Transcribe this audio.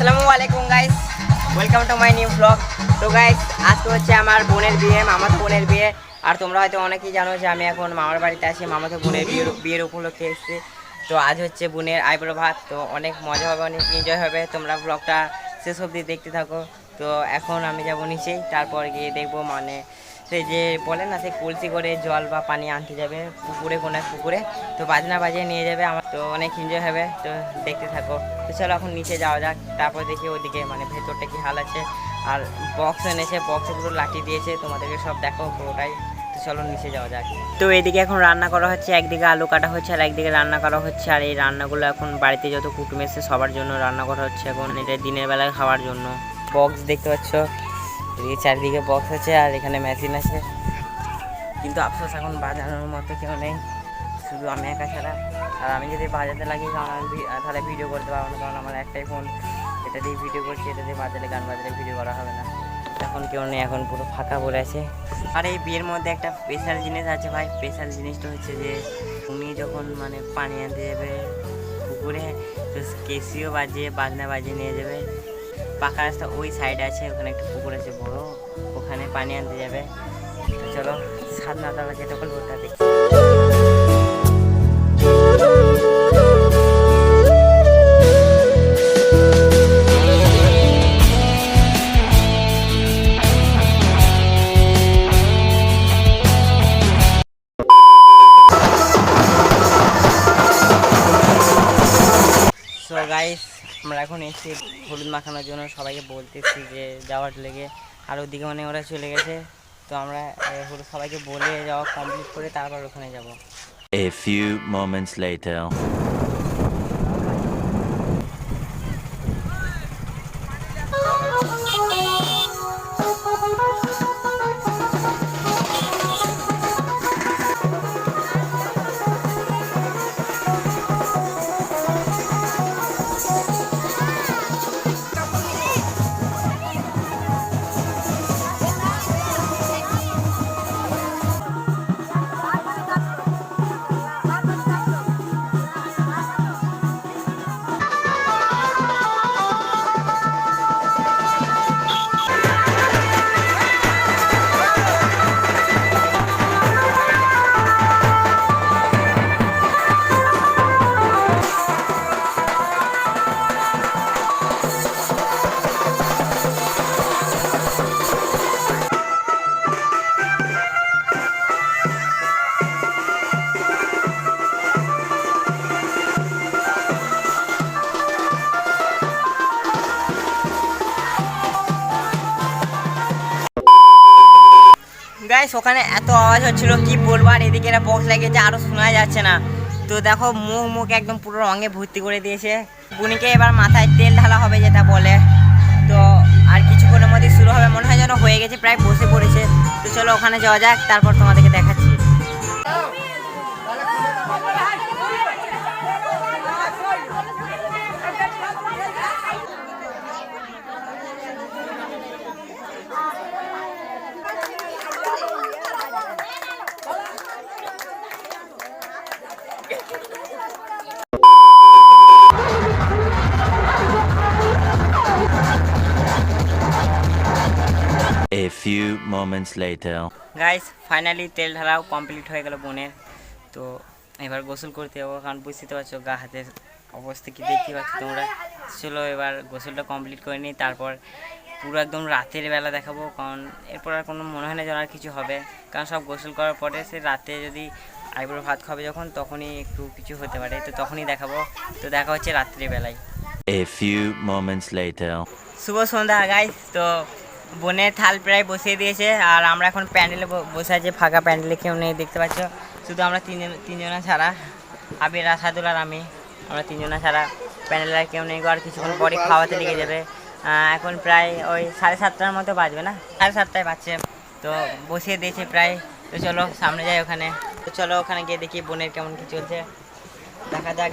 আসসালামু আলাইকুম guys welcome to my new blog তো গাইস আজকে হচ্ছে আমার বোনের বিয়ে মামাতো বোনের বিয়ে। আর তোমরা হয়তো অনেকেই জানো যে আমি এখন মামার বাড়িতে আছি মামাতো বোনের বিয়ের বিয়ের উপলক্ষে এসেছি। তো, আজ হচ্ছে বোনের আইব্রো ভাত। তো, অনেক মজা হবে, অনেক এনজয় হবে। তোমরা ব্লগটা শেষ অবধি দেখতে থাকো। তো, এখন আমি যাব নিচেই, তারপর গিয়ে দেখব মানে সেই যে বলে না, সেই কলসি করে জল বা পানি আনতে যাবে, পুকুরে কোনো এক পুকুরে। তো বাজনা বাজিয়ে নিয়ে যাবে আমার, তো অনেক এনজয় হবে, তো দেখতে থাকো। তো চলো এখন নিচে যাওয়া যাক, তারপর দেখি ওদিকে মানে ভেতরটা কি হাল আছে। আর বক্স এনেছে বক্সে পুরো লাঠি দিয়েছে, তোমাদেরকে সব দেখো পুরোটাই। তো চলো নিচে যাওয়া যাক। তো এদিকে এখন রান্না করা হচ্ছে, একদিকে আলু কাটা হচ্ছে আর একদিকে রান্না করা হচ্ছে। আর এই রান্নাগুলো এখন বাড়িতে যত কুটুম এসে সবার জন্য রান্না করা হচ্ছে এখন, এটা দিনের বেলায় খাওয়ার জন্য। বক্স দেখতে পাচ্ছ এদিকে চারিদিকে বক্স আছে আর এখানে মেশিন আছে। কিন্তু আফসোস, এখন বাজানোর মতো কেউ নেই। শুধু আমি একা ছাড়া। আর আমি যদি বাজাতে লাগি, তাহলে ভিডিও করতে পারব না। কারণ আমার একটাই ফোন এটা দিয়ে ভিডিও করছি, এটা দিয়ে বাজালে, গান বাজালে ভিডিও করা হবে না। এখন কেউ নেই, এখন পুরো ফাঁকা পড়ে আছে। আর এই বিয়ের মধ্যে একটা স্পেশাল জিনিস আছে ভাই। স্পেশাল জিনিসটা হচ্ছে যে, উনি যখন মানে পানি আনতে যাবে পুকুরে, তো কেসিও বাজিয়ে, বাজনা বাজিয়ে নিয়ে যাবে। পাকা রাস্তা ওই সাইডে আছে, ওখানে একটা পুকুর আছে বড়, ওখানে পানি আনতে যাবে। তো চলো, সাত নাতলা যেটা বলব ওটা দেখি। সো গাইস আমরা এখন এসেছি হলুদ মাখানোর জন্য সবাইকে বলতেছি যে যাওয়ার লেগে আর ওদিকে মানে ওরা চলে গেছে, তো আমরা হলুদ সবাইকে বলে যাওয়া কমপ্লিট করে তারপর ওখানে যাব A few moments later. Guys, ওখানে এত আওয়াজ হচ্ছিল, কি বলব? আর এদিকে এরা বক্স লাগিয়েছে আরও শোনা যাচ্ছে না। তো দেখো, মুখ মুখ একদম পুরো রঙে ভর্তি করে দিয়েছে। বুনিকে এবার মাথায় তেল ঢালা হবে যেটা বলে। তো আর কিছুক্ষণের মধ্যে শুরু হবে, মনে হয় যেন হয়ে গেছে, প্রায় বসে পড়েছে। তো চলো, ওখানে যাওয়া যাক, তারপর তোমাদেরকে দেখাচ্ছি A few moments later. Guys finally তেল ঢালাও কমপ্লিট হয়ে গেল বোনের। তো এবার গোসল করতে যাব কারণ বুঝতে পারছ গা হাতের অবস্থা কি দেখতে পাচ্ছ তোমরা। চলো এবার গোসলটা কমপ্লিট করে নিই তারপর পুরো একদম রাতের বেলা দেখাবো কারণ এরপর আর কোনো মনে হয় না যেন আর কিছু হবে। কারণ সব গোসল করার পরে সে রাতে যদি আইবুড়ো ভাত খাবে যখন তখনই একটু কিছু হতে পারে তো তখনই দেখাবো। তো দেখা হচ্ছে রাত্রিবেলায়। A few moments later. শুভ সন্ধ্যা গাইস তো বোনের থাল প্রায় বসিয়ে দিয়েছে, আর আমরা এখন প্যান্ডেলে বসে আছি, ফাঁকা প্যান্ডেলে কেউ নেই, দেখতে পাচ্ছ। শুধু আমরা তিনজন তিনজনা ছাড়া, আবির, আসাদুল আর আমি, আমরা তিনজনা ছাড়া প্যান্ডেলে আর কেউ নেই আর কিছুক্ষণ পরে খাওয়াতে লেগে যাবে। এখন প্রায় ওই সাড়ে সাতটার মতো বাজবে না? সাড়ে সাতটায় বাজছে, তো বসিয়ে দিয়েছে প্রায়। তো চলো, সামনে যাই ওখানে। তো চলো, ওখানে গিয়ে দেখি বোনের কেমন কি চলছে। দেখা যাক।